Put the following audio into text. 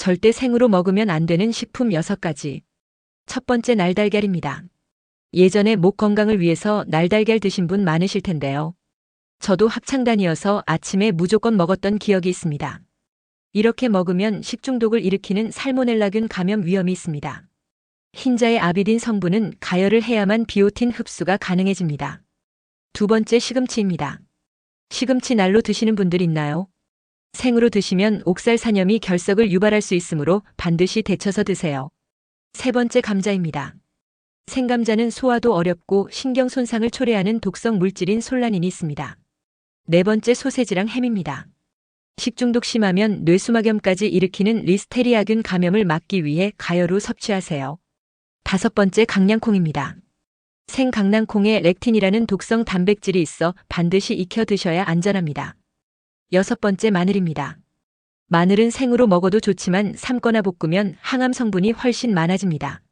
절대 생으로 먹으면 안 되는 식품 6가지. 첫 번째 날달걀입니다. 예전에 목 건강을 위해서 날달걀 드신 분 많으실 텐데요. 저도 합창단이어서 아침에 무조건 먹었던 기억이 있습니다. 이렇게 먹으면 식중독을 일으키는 살모넬라균 감염 위험이 있습니다. 흰자의 아비딘 성분은 가열을 해야만 비오틴 흡수가 가능해집니다. 두 번째 시금치입니다. 시금치 날로 드시는 분들 있나요? 생으로 드시면 옥살 산염이 결석을 유발할 수 있으므로 반드시 데쳐서 드세요. 세 번째 감자입니다. 생감자는 소화도 어렵고 신경 손상을 초래하는 독성 물질인 솔라닌이 있습니다. 네 번째 소세지랑 햄입니다. 식중독 심하면 뇌수막염까지 일으키는 리스테리아균 감염을 막기 위해 가열 후 섭취하세요. 다섯 번째 강낭콩입니다. 생강낭콩에 렉틴이라는 독성 단백질이 있어 반드시 익혀 드셔야 안전합니다. 여섯 번째 마늘입니다. 마늘은 생으로 먹어도 좋지만 삶거나 볶으면 항암 성분이 훨씬 많아집니다.